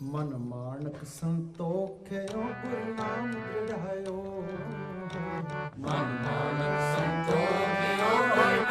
ਮਨ ਮਾਨਕ ਸੰਤੋਖਿਓ ਗੁਰ ਦ੍ਰਿੜਾਇਓ ਮਨ ਮਾਨਕ ਸੰਤੋਖਿਓ ਗੁਰ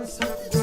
Thomas Hunt.